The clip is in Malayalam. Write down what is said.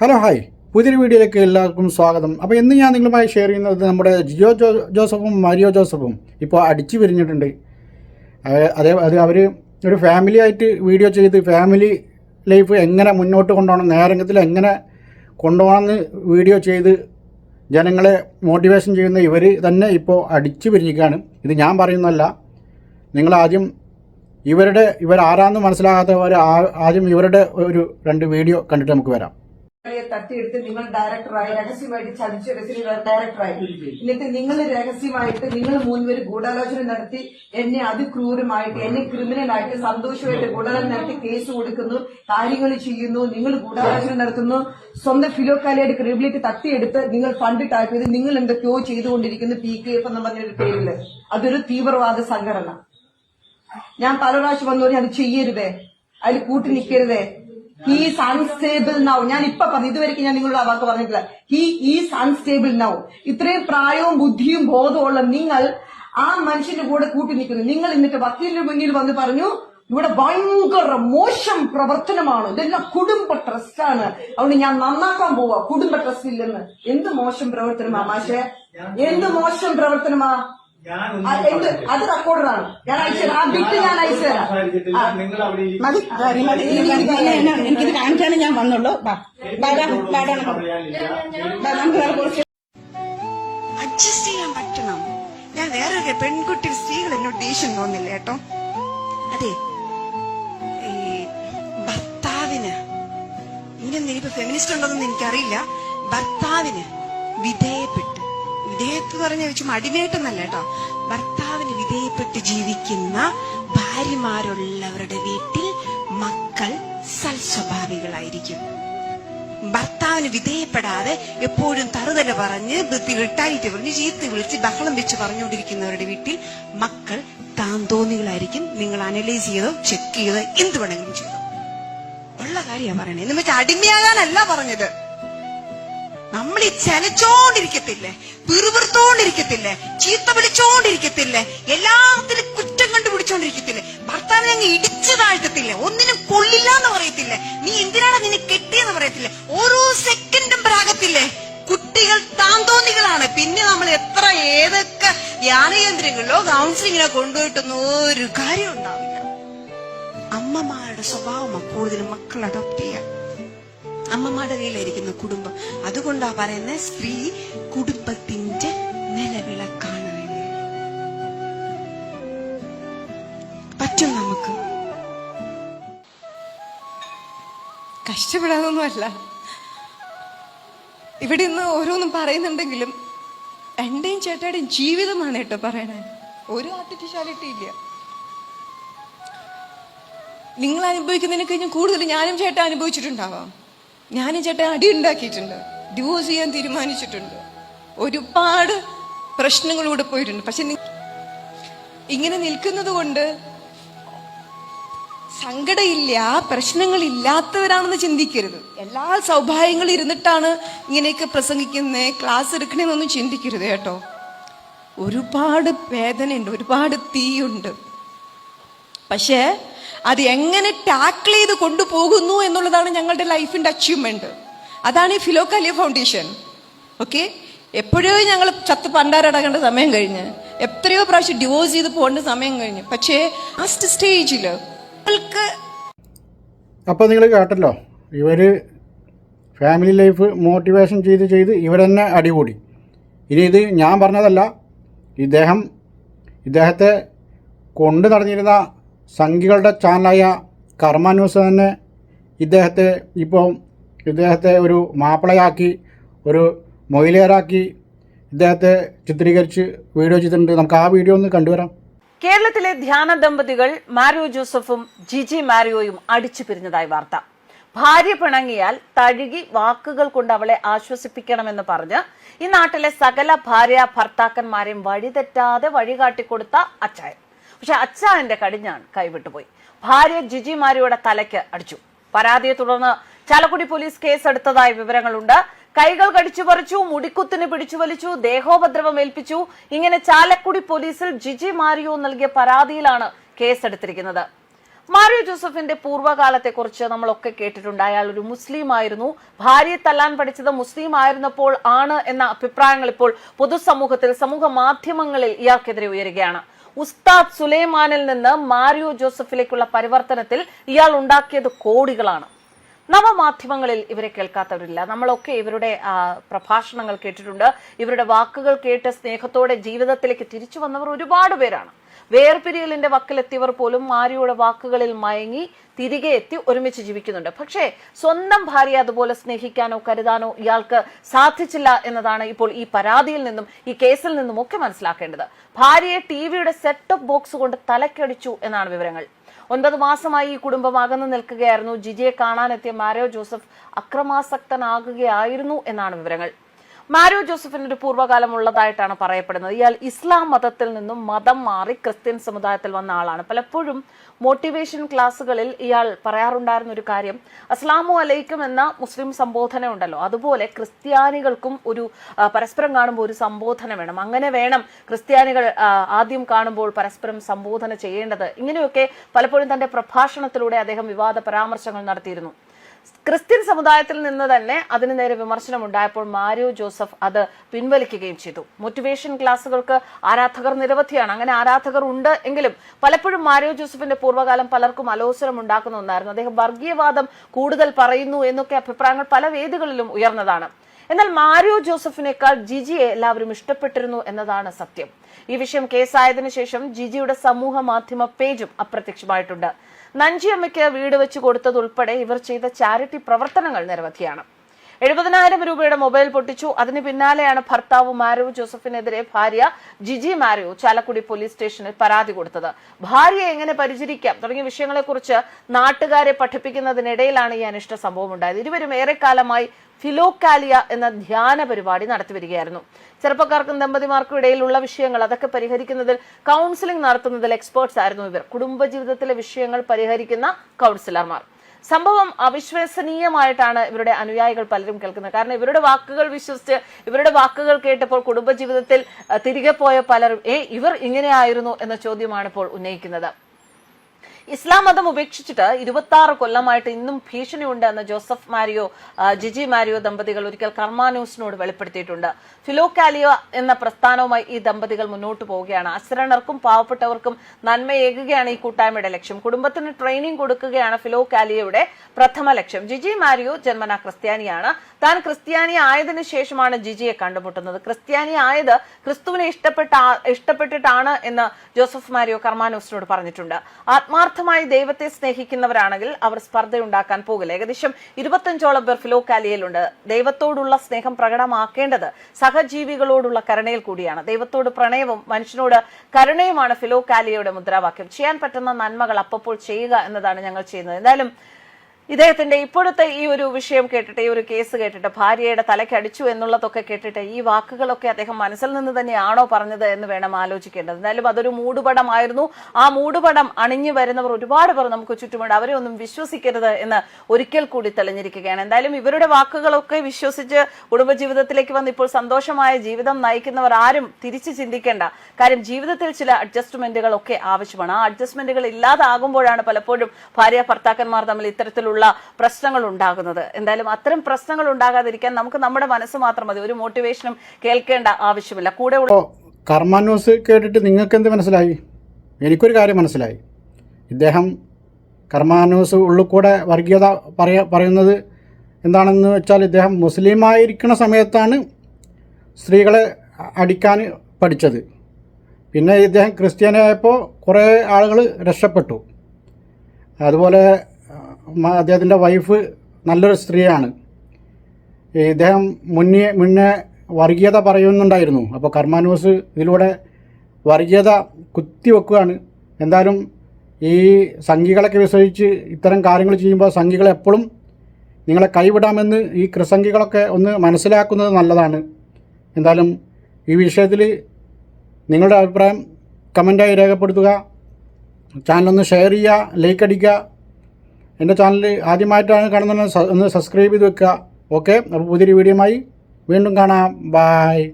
Hello hi. പുതിയൊരു വീഡിയോയിലേക്ക് എല്ലാവർക്കും സ്വാഗതം. അപ്പോൾ ഇന്ന് ഞാൻ നിങ്ങളുമായി ഷെയർ ചെയ്യുന്നത് നമ്മുടെ ജിയോ ജോ ജോസഫും മരിയോ ജോസഫും ഇപ്പോൾ അടിച്ചു പിരിഞ്ഞിട്ടുണ്ട് അതേ അത് അവർ ഒരു ഫാമിലി ആയിട്ട് വീഡിയോ ചെയ്ത് ഫാമിലി ലൈഫ് എങ്ങനെ മുന്നോട്ട് കൊണ്ടുപോകണം നേരംഗത്തിൽ എങ്ങനെ കൊണ്ടുപോകണമെന്ന് വീഡിയോ ചെയ്ത് ജനങ്ങളെ മോട്ടിവേഷൻ ചെയ്യുന്ന ഇവർ തന്നെ ഇപ്പോൾ അടിച്ചു പിരിഞ്ഞിക്കുകയാണ് ഇത് ഞാൻ പറയുന്നതല്ല. നിങ്ങളാദ്യം ഇവരുടെ ഇവരാരാന്ന് മനസ്സിലാകാത്തവർ ആദ്യം ഇവരുടെ ഒരു രണ്ട് വീഡിയോ കണ്ടിട്ട് നമുക്ക് വരാം. തട്ടിയെടുത്ത് നിങ്ങൾ ഡയറക്ടറായി രഹസ്യമായിട്ട് ചതിച്ചെടുത്ത് രഹസ്യ ഡയറക്ടറായി എന്നിട്ട് നിങ്ങൾ രഹസ്യമായിട്ട് നിങ്ങൾ മൂന്നുപേര് ഗൂഢാലോചന നടത്തി എന്നെ അതിക്രൂരമായിട്ട് എന്നെ ക്രിമിനലായിട്ട് സന്തോഷമായിട്ട് ഗൂഢാലോചന നടത്തി കേസ് കൊടുക്കുന്നു കാര്യങ്ങൾ ചെയ്യുന്നു നിങ്ങൾ ഗൂഢാലോചന നടത്തുന്നു സ്വന്തം ഫിലോക്കാലിയുടെ ക്രിമിലേക്ക് തട്ടിയെടുത്ത് നിങ്ങൾ ഫണ്ട് ടാക്കിയത് ചെയ്ത് നിങ്ങൾ എന്തൊക്കെയോ ചെയ്തുകൊണ്ടിരിക്കുന്നു പി കെ എഫ് എന്ന് പറഞ്ഞൊരു പേരിൽ. അതൊരു തീവ്രവാദ സംഘടന. ഞാൻ പല പ്രാവശ്യം വന്നു അത് ചെയ്യരുതേ. അതിൽ കൂട്ടി നിൽക്കരുതേ ഹീസ് അൺസ്റ്റേബിൾ നൗ ഞാൻ ഇപ്പൊ പറഞ്ഞു ഇതുവരെയ്ക്ക് ഞാൻ നിങ്ങളുടെ ആ വാക്ക് പറഞ്ഞിട്ടില്ല. ഹി ഈസ് അൺസ്റ്റേബിൾ നൗ ഇത്രയും പ്രായവും ബുദ്ധിയും ബോധമുള്ള നിങ്ങൾ ആ മനുഷ്യന്റെ കൂടെ കൂട്ടി നിൽക്കുന്നു. നിങ്ങൾ എന്നിട്ട് വക്കീലിന്റെ മുന്നിൽ വന്ന് പറഞ്ഞു ഇവിടെ ഭയങ്കര മോശം പ്രവർത്തനമാണ്. ഇതെല്ലാം കുടുംബ ട്രസ്റ്റാണ് അതുകൊണ്ട് ഞാൻ നന്നാക്കാൻ പോവാ. കുടുംബ ട്രസ്റ്റ് ഇല്ലെന്ന്. എന്ത് മോശം പ്രവർത്തനമാ മാഷെ? എന്ത് മോശം പ്രവർത്തനമാ? അത് റെക്കോർഡറാണ് ഞാൻ അയച്ചുതരാം ആ ബിറ്റ് ഞാൻ അയച്ചുതരാം മതി. മതി. ഇനി ഇത് തന്നെ എനിക്കിത് കാണിച്ചാണ് ഞാൻ വന്നുള്ളൂ. ബാ ബാ, ബാ, ബാ, ബാ, നമുക്ക് ബാ, നമുക്ക് വേറെ കുറച്ച് അഡ്ജസ്റ്റ് ചെയ്യാൻ പറ്റണം. ഞാൻ വേറെ പെൺകുട്ടി സ്ത്രീകൾ എന്നോട് ദേഷ്യം തോന്നില്ല കേട്ടോ. അതെ. ഈ ഭർത്താവിന് ഇങ്ങനെ ഇനിയിപ്പോ ഫെമിനിസ്റ്റ് ഉണ്ടോന്ന് എനിക്കറിയില്ല. ഭർത്താവിന് വിധേയപ്പെട്ട്. വിധേയത്ത് പറഞ്ഞ വെച്ച് അടിമയായിട്ടൊന്നല്ല കേട്ടോ. ഭർത്താവിന് വിധേയപ്പെട്ട് ജീവിക്കുന്ന ഭാര്യമാരുള്ളവരുടെ വീട്ടിൽ മക്കൾ സൽസ്വഭാവികളായിരിക്കും. ഭർത്താവിന് വിധേയപ്പെടാതെ എപ്പോഴും തറുതല പറഞ്ഞ് റിട്ടായിട്ട് പറഞ്ഞ് ചീത്ത് വിളിച്ച് ബഹളം വെച്ച് പറഞ്ഞുകൊണ്ടിരിക്കുന്നവരുടെ വീട്ടിൽ മക്കൾ താന്തോന്നികളായിരിക്കും. നിങ്ങൾ അനലൈസ് ചെയ്തോ ചെക്ക് ചെയ്തോ എന്ത് വേണമെങ്കിലും ചെയ്തോ. ഉള്ള കാര്യമാണ് പറയണേ. എന്ന് വെച്ചാൽ അടിമയാകാനല്ല പറഞ്ഞത്. നമ്മൾ ഈ ചലച്ചോണ്ടിരിക്കത്തില്ലേ പിറുപിറുത്തോണ്ടിരിക്കത്തില്ലേ? ചീത്ത വിളിച്ചോണ്ടിരിക്കത്തില്ലേ? എല്ലാത്തിലും കുറ്റം കണ്ടുപിടിച്ചോണ്ടിരിക്കത്തില്ലേ? ഭർത്താവിനെ അങ്ങ് ഇടിച്ചു താഴ്ത്തത്തില്ലേ? ഒന്നിനും കൊള്ളില്ല എന്ന് പറയത്തില്ലേ? നീ എന്തിനാണ് നിന്നെ കെട്ടിയെന്ന് പറയത്തില്ലേ? ഓരോ സെക്കൻഡും പ്രാകത്തില്ലേ കുട്ടികൾ താന്തോന്നികളാണ്. പിന്നെ നമ്മൾ എത്ര ഏതൊക്കെ ധ്യാനകേന്ദ്രങ്ങളിലോ കൗൺസിലിങ്ങിലോ കൊണ്ടുപോയിട്ടൊന്നും ഒരു കാര്യം ഉണ്ടാവില്ല. അമ്മമാരുടെ സ്വഭാവമാണ് കൂടുതലും മക്കൾ അഡോപ്റ്റ് ചെയ്യാൻ അമ്മമാരുടെ കയ്യിലായിരിക്കുന്ന കുടുംബം. അതുകൊണ്ടാ പറയുന്ന സ്ത്രീ കുടുംബത്തിന്റെ നിലവിളക്കാണ്. പറ്റും നമുക്ക്? കഷ്ടപ്പെടാതൊന്നുമല്ല. ഇവിടെ ഇന്ന് ഓരോന്നും പറയുന്നുണ്ടെങ്കിലും എന്റെയും ചേട്ടയുടെയും ജീവിതമാണ് കേട്ടോ പറയണേ. ഒരു ആർട്ടിഫിഷ്യാലിറ്റി ഇല്ല. നിങ്ങൾ അനുഭവിക്കുന്നതിനെ കഴിഞ്ഞ് കൂടുതൽ ഞാനും ചേട്ടൻ അനുഭവിച്ചിട്ടുണ്ടാവാം. ഞാനും ചേട്ടൻ അടി ഉണ്ടാക്കിയിട്ടുണ്ട് ഡിവോഴ്സ് ചെയ്യാൻ തീരുമാനിച്ചിട്ടുണ്ട്. ഒരുപാട് പ്രശ്നങ്ങളൂടെ പോയിട്ടുണ്ട്. പക്ഷെ ഇങ്ങനെ നിൽക്കുന്നത് കൊണ്ട് സങ്കടമില്ല പ്രശ്നങ്ങളില്ലാത്തവരാണെന്ന് ചിന്തിക്കരുത്. എല്ലാ സൗഭാഗ്യങ്ങളും ഇരുന്നിട്ടാണ് ഇങ്ങനെയൊക്കെ പ്രസംഗിക്കുന്നത് ക്ലാസ് എടുക്കണമെന്നൊന്നും ചിന്തിക്കരുത് കേട്ടോ. ഒരുപാട് വേദനയുണ്ട് ഒരുപാട് തീയുണ്ട്. പക്ഷേ അത് എങ്ങനെ ടാക്കിൾ ചെയ്ത് കൊണ്ടുപോകുന്നു എന്നുള്ളതാണ് ഞങ്ങളുടെ ലൈഫിന്റെ അച്ചീവ്മെന്റ് അതാണ് ഈ ഫിലോക്കാലിയ ഫൗണ്ടേഷൻ ഓക്കെ എപ്പോഴോ ഞങ്ങൾ ചത്ത് പണ്ടാരടക്കേണ്ട സമയം കഴിഞ്ഞ് എത്രയോ പ്രാവശ്യം ഡിവോഴ്സ് ചെയ്ത് പോകേണ്ട സമയം കഴിഞ്ഞ്. പക്ഷേ ലാസ്റ്റ് സ്റ്റേജിൽ നമ്മൾക്ക് അപ്പോൾ നിങ്ങൾ കേട്ടല്ലോ ഇവർ ഫാമിലി ലൈഫ് മോട്ടിവേഷൻ ചെയ്ത് ചെയ്ത് ഇവരെന്നെ അടികൂടി. ഇനി ഇത് ഞാൻ പറഞ്ഞതല്ല ഇദ്ദേഹം ഇദ്ദേഹത്തെ കൊണ്ടു നടന്നിരുന്ന സംഘികളുടെ ചാനലായ കർമ്മ ന്യൂസ് തന്നെ ഇദ്ദേഹത്തെ ഇപ്പോൾ ഇദ്ദേഹത്തെ ഒരു മാപ്പിളയാക്കി ഒരു മൊയിലേറാക്കി ഇദ്ദേഹത്തെ ചിത്രീകരിച്ച് വീഡിയോ ചെയ്തിട്ടുണ്ട്. നമുക്ക് ആ വീഡിയോ ഒന്ന് കണ്ടുവരാം. കേരളത്തിലെ ധ്യാന ദമ്പതികൾ മാരിയോ ജോസഫും ജിജി മാരിയോയും അടിച്ചു പിരിഞ്ഞതായി വാർത്ത. ഭാര്യ പിണങ്ങിയാൽ തഴുകി വാക്കുകൾ കൊണ്ട് അവളെ ആശ്വസിപ്പിക്കണമെന്ന് പറഞ്ഞ് ഈ നാട്ടിലെ സകല ഭാര്യ ഭർത്താക്കന്മാരെയും വഴിതെറ്റാതെ വഴികാട്ടിക്കൊടുത്ത അച്ചായൻ. പക്ഷെ അച്ചായന്റെ കടിഞ്ഞാൺ കൈവിട്ടുപോയി. ഭാര്യ ജിജിമാരിയുടെ തലയ്ക്ക് അടിച്ചു. പരാതിയെ തുടർന്ന് ചാലക്കുടി പോലീസ് കേസെടുത്തതായി വിവരങ്ങളുണ്ട്. കൈകൾ കടിച്ചു പറിച്ചു മുടിക്കുത്തിന് പിടിച്ചു വലിച്ചു ദേഹോപദ്രവം ഏൽപ്പിച്ചു. ഇങ്ങനെ ചാലക്കുടി പോലീസിൽ ജിജി മാരിയോ നൽകിയ പരാതിയിലാണ് കേസെടുത്തിരിക്കുന്നത്. മാരിയോ ജോസഫിന്റെ പൂർവകാലത്തെ കുറിച്ച് നമ്മളൊക്കെ കേട്ടിട്ടുണ്ട്. അയാൾ ഒരു മുസ്ലിം ആയിരുന്നു. ഭാര്യയെ തല്ലാൻ പഠിച്ചത് മുസ്ലിം ആയിരുന്നപ്പോൾ ആണ് എന്ന അഭിപ്രായങ്ങൾ ഇപ്പോൾ പൊതുസമൂഹത്തിൽ സമൂഹ മാധ്യമങ്ങളിൽ ഇയാൾക്കെതിരെ ഉയരുകയാണ്. ഉസ്താദ് സുലൈമാനിൽ നിന്ന് മാരിയോ ജോസഫിലേക്കുള്ള പരിവർത്തനത്തിൽ ഇയാൾ ഉണ്ടാക്കിയത് കോടികളാണ്. നവമാധ്യമങ്ങളിൽ ഇവരെ കേൾക്കാത്തവരില്ല. നമ്മളൊക്കെ ഇവരുടെ പ്രഭാഷണങ്ങൾ കേട്ടിട്ടുണ്ട്. ഇവരുടെ വാക്കുകൾ കേട്ട് സ്നേഹത്തോടെ ജീവിതത്തിലേക്ക് തിരിച്ചു വന്നവർ ഒരുപാട് പേരാണ്. വേർപിരിയലിന്റെ വക്കിലെത്തിയവർ പോലും മാരിയുടെ വാക്കുകളിൽ മയങ്ങി തിരികെ എത്തി ഒരുമിച്ച് ജീവിക്കുന്നുണ്ട്. പക്ഷേ സ്വന്തം ഭാര്യ അതുപോലെ സ്നേഹിക്കാനോ കരുതാനോ ഇയാൾക്ക് സാധിച്ചില്ല എന്നതാണ് ഇപ്പോൾ ഈ പരാതിയിൽ നിന്നും ഈ കേസിൽ നിന്നും ഒക്കെ മനസ്സിലാക്കേണ്ടത്. ഭാര്യയെ ടി വിയുടെ സെറ്റപ്പ് ബോക്സ് കൊണ്ട് തലക്കടിച്ചു എന്നാണ് വിവരങ്ങൾ. ഒൻപത് മാസമായി ഈ കുടുംബം അകന്നു നിൽക്കുകയായിരുന്നു. ജിജിയെ കാണാനെത്തിയ മാരോ ജോസഫ് അക്രമാസക്തനാകുകയായിരുന്നു എന്നാണ് വിവരങ്ങൾ. മാരോ ജോസഫിന് ഒരു പൂർവകാലം ഉള്ളതായിട്ടാണ് പറയപ്പെടുന്നത്. ഇയാൾ ഇസ്ലാം മതത്തിൽ നിന്നും മതം മാറി ക്രിസ്ത്യൻ സമുദായത്തിൽ വന്ന ആളാണ്. പലപ്പോഴും മോട്ടിവേഷൻ ക്ലാസ്സുകളിൽ ഇയാൾ പറയാറുണ്ടായിരുന്ന ഒരു കാര്യം അസ്ലാമു അലൈക്കും എന്ന മുസ്ലിം സംബോധന ഉണ്ടല്ലോ. അതുപോലെ ക്രിസ്ത്യാനികൾക്കും ഒരു പരസ്പരം കാണുമ്പോൾ ഒരു സംബോധന വേണം. അങ്ങനെ വേണം ക്രിസ്ത്യാനികൾ ആദ്യം കാണുമ്പോൾ പരസ്പരം സംബോധന ചെയ്യേണ്ടത്. ഇങ്ങനെയൊക്കെ പലപ്പോഴും തന്റെ പ്രഭാഷണത്തിലൂടെ അദ്ദേഹം വിവാദ പരാമർശങ്ങൾ നടത്തിയിരുന്നു. ക്രിസ്ത്യൻ സമുദായത്തിൽ നിന്ന് തന്നെ അതിന് നേരെ വിമർശനം ഉണ്ടായപ്പോൾ മാരിയോ ജോസഫ് അത് പിൻവലിക്കുകയും ചെയ്തു. മോട്ടിവേഷൻ ക്ലാസ്സുകൾക്ക് ആരാധകർ നിരവധിയാണ്. അങ്ങനെ ആരാധകർ ഉണ്ട് എങ്കിലും പലപ്പോഴും മാരിയോ ജോസഫിന്റെ പൂർവകാലം പലർക്കും അലോസരം ഉണ്ടാക്കുന്ന ഒന്നായിരുന്നു. അദ്ദേഹം വർഗീയവാദം കൂടുതൽ പറയുന്നു എന്നൊക്കെ അഭിപ്രായങ്ങൾ പല വേദികളിലും ഉയർന്നതാണ്. എന്നാൽ മാരിയോ ജോസഫിനേക്കാൾ ജിജിയെ എല്ലാവരും ഇഷ്ടപ്പെട്ടിരുന്നു എന്നതാണ് സത്യം. ഈ വിഷയം കേസായതിനു ശേഷം ജിജിയുടെ സമൂഹ മാധ്യമ പേജും അപ്രത്യക്ഷമായിട്ടുണ്ട്. നഞ്ചിയമ്മയ്ക്ക് വീട് വെച്ച് കൊടുത്തതുൾപ്പെടെ ഇവർ ചെയ്ത ചാരിറ്റി പ്രവർത്തനങ്ങൾ നിരവധിയാണ്. എഴുപതിനായിരം രൂപയുടെ മൊബൈൽ പൊട്ടിച്ചു. അതിന് പിന്നാലെയാണ് ഭർത്താവ് മാരോ ജോസഫിനെതിരെ ഭാര്യ ജിജി മാരോ ചാലക്കുടി പോലീസ് സ്റ്റേഷനിൽ പരാതി കൊടുത്തത്. ഭാര്യയെ എങ്ങനെ പരിചരിക്കാം തുടങ്ങിയ വിഷയങ്ങളെക്കുറിച്ച് നാട്ടുകാരെ പഠിപ്പിക്കുന്നതിനിടയിലാണ് ഈ അനിഷ്ട സംഭവം ഉണ്ടായത് ഇരുവരും ഏറെക്കാലമായി ഫിലോക്കാലിയ എന്ന ധ്യാന പരിപാടി നടത്തിവരികയായിരുന്നു ചെറുപ്പക്കാർക്കും ദമ്പതിമാർക്കും ഇടയിലുള്ള വിഷയങ്ങൾ അതൊക്കെ പരിഹരിക്കുന്നതിൽ കൗൺസിലിംഗ് നടത്തുന്നതിൽ എക്സ്പേർട്സ് ആയിരുന്നു ഇവർ. കുടുംബജീവിതത്തിലെ വിഷയങ്ങൾ പരിഹരിക്കുന്ന കൗൺസിലർമാർ സംഭവം അവിശ്വസനീയമായിട്ടാണ് ഇവരുടെ അനുയായികൾ പലരും കേൾക്കുന്നത്. കാരണം ഇവരുടെ വാക്കുകൾ വിശ്വസിച്ച് ഇവരുടെ വാക്കുകൾ കേട്ടപ്പോൾ കുടുംബജീവിതത്തിൽ തിരികെ പോയ പലരും ഏ ഇവർ ഇങ്ങനെയായിരുന്നു എന്ന ചോദ്യമാണ് ഇപ്പോൾ ഉന്നയിക്കുന്നത്. ഇസ്ലാം മതം ഉപേക്ഷിച്ചിട്ട് ഇരുപത്തി ആറ് കൊല്ലമായിട്ട് ഇന്നും ഭീഷണിയുണ്ട് എന്ന് ജോസഫ് മാരിയോ ജിജി മാരിയോ ദമ്പതികൾ ഒരിക്കൽ കർമാ ന്യൂസിനോട് വെളിപ്പെടുത്തിയിട്ടുണ്ട്. ഫിലോക്കാലിയോ എന്ന പ്രസ്ഥാനവുമായി ഈ ദമ്പതികൾ മുന്നോട്ട് പോവുകയാണ്. അശ്രണർക്കും പാവപ്പെട്ടവർക്കും നന്മയേകുകയാണ് ഈ കൂട്ടായ്മയുടെ ലക്ഷ്യം. കുടുംബത്തിന് ട്രെയിനിങ് കൊടുക്കുകയാണ് ഫിലോക്കാലിയോയുടെ പ്രഥമ ലക്ഷ്യം. ജിജി മാരിയോ ജന്മന ക്രിസ്ത്യാനിയാണ്. താൻ ക്രിസ്ത്യാനി ആയതിനു ശേഷമാണ് ജിജിയെ കണ്ടുമുട്ടുന്നത്. ക്രിസ്ത്യാനി ആയത് ക്രിസ്തുവിനെ ഇഷ്ടപ്പെട്ട ഇഷ്ടപ്പെട്ടിട്ടാണ് എന്ന് ജോസഫ് മാരിയോ കർമാനോസിനോട് പറഞ്ഞിട്ടുണ്ട്. ആത്മാർത്ഥമായി ദൈവത്തെ സ്നേഹിക്കുന്നവരാണെങ്കിൽ അവർ സ്പർദ്ധയുണ്ടാക്കാൻ പോകില്ല. ഏകദേശം ഇരുപത്തഞ്ചോളം പേർ ഫിലോക്കാലിയയിലുണ്ട്. ദൈവത്തോടുള്ള സ്നേഹം പ്രകടമാക്കേണ്ടത് സഹജീവികളോടുള്ള കരുണയിൽ കൂടിയാണ്. ദൈവത്തോട് പ്രണയവും മനുഷ്യനോട് കരുണയുമാണ് ഫിലോക്കാലിയയുടെ മുദ്രാവാക്യം. ചെയ്യാൻ പറ്റുന്ന നന്മകൾ അപ്പപ്പോൾ ചെയ്യുക എന്നതാണ് ഞങ്ങൾ ചെയ്യുന്നത്. എന്തായാലും ഇദ്ദേഹത്തിന്റെ ഇപ്പോഴത്തെ ഈ ഒരു വിഷയം കേട്ടിട്ട് ഈ ഒരു കേസ് കേട്ടിട്ട് ഭാര്യയുടെ തലയ്ക്ക് അടിച്ചു എന്നുള്ളതൊക്കെ കേട്ടിട്ട് ഈ വാക്കുകളൊക്കെ അദ്ദേഹം മനസ്സിൽ നിന്ന് തന്നെയാണോ പറഞ്ഞത് എന്ന് വേണം ആലോചിക്കേണ്ടത്. എന്തായാലും അതൊരു മൂടുപടമായിരുന്നു. ആ മൂടുപടം അണിഞ്ഞു വരുന്നവർ ഒരുപാട് പേർ നമുക്ക് ചുറ്റുമുണ്ട്. അവരെ ഒന്നും വിശ്വസിക്കരുത് എന്ന് ഒരിക്കൽ കൂടി തെളിഞ്ഞിരിക്കുകയാണ്. എന്തായാലും ഇവരുടെ വാക്കുകളൊക്കെ വിശ്വസിച്ച് കുടുംബജീവിതത്തിലേക്ക് വന്ന് ഇപ്പോൾ സന്തോഷമായ ജീവിതം നയിക്കുന്നവർ ആരും തിരിച്ചു ചിന്തിക്കേണ്ട. കാര്യം ജീവിതത്തിൽ ചില അഡ്ജസ്റ്റ്മെന്റുകളൊക്കെ ആവശ്യമാണ്. ആ അഡ്ജസ്റ്റ്മെന്റുകൾ ഇല്ലാതാകുമ്പോഴാണ് പലപ്പോഴും ഭാര്യ ഭർത്താക്കന്മാർ തമ്മിൽ ഇത്തരത്തിലുള്ള പ്രശ്നങ്ങൾ ഉണ്ടാകുന്നത്. എന്തായാലും അത്തരം പ്രശ്നങ്ങൾ ഉണ്ടാകാതിരിക്കാൻ നമുക്ക് നമ്മുടെ മനസ്സ് മാത്രം മതി. ഒരു മോട്ടിവേഷനും കേൾക്കേണ്ട ആവശ്യമില്ല. കൂടെ കർമ്മ ന്യൂസ് കേട്ടിട്ട് നിങ്ങൾക്ക് എന്ത് മനസ്സിലായി? എനിക്കൊരു കാര്യം മനസ്സിലായി. ഇദ്ദേഹം കർമ്മ ന്യൂസ് ഉള്ളിൽ കൂടെ വർഗീയത പറയ പറയുന്നത് എന്താണെന്ന് വെച്ചാൽ ഇദ്ദേഹം മുസ്ലിമായിരിക്കുന്ന സമയത്താണ് സ്ത്രീകളെ അടിക്കാൻ പഠിച്ചത്. പിന്നെ ഇദ്ദേഹം ക്രിസ്ത്യാനിയായപ്പോൾ കുറേ ആളുകൾ രക്ഷപ്പെട്ടു. അതുപോലെ അദ്ദേഹത്തിന്റെ വൈഫ് നല്ലൊരു സ്ത്രീയാണ്. ഇദ്ദേഹം മുന്നേ മുന്നേ വർഗീയത പറയുന്നുണ്ടായിരുന്നു. അപ്പോൾ കർമാനൂസ് ഇതിലൂടെ വർഗീയത കുത്തിവെക്കുകയാണ് എന്തായാലും ഈ സംഘികളൊക്കെ വിശ്വസിച്ച് ഇത്തരം കാര്യങ്ങൾ ചെയ്യുമ്പോൾ സംഘികൾ എപ്പോഴും നിങ്ങളെ കൈവിടാമെന്ന് ഈ കൃസംഘികളൊക്കെ ഒന്ന് മനസ്സിലാക്കുന്നത് നല്ലതാണ്. എന്തായാലും ഈ വിഷയത്തിൽ നിങ്ങളുടെ അഭിപ്രായം കമന്റായി രേഖപ്പെടുത്തുക. ചാനലൊന്ന് ഷെയർ ചെയ്യുക ലൈക്ക് അടിക്കുക. എന്റെ ചാനൽ ആദ്യമായിട്ടാണ് കാണുന്നത് ഒന്ന് സബ്സ്ക്രൈബ് ചെയ്ത് വെക്കുക. ഓക്കെ അപ്പോൾ പുതിയൊരു വീഡിയോയുമായി വീണ്ടും കാണാം. ബായ്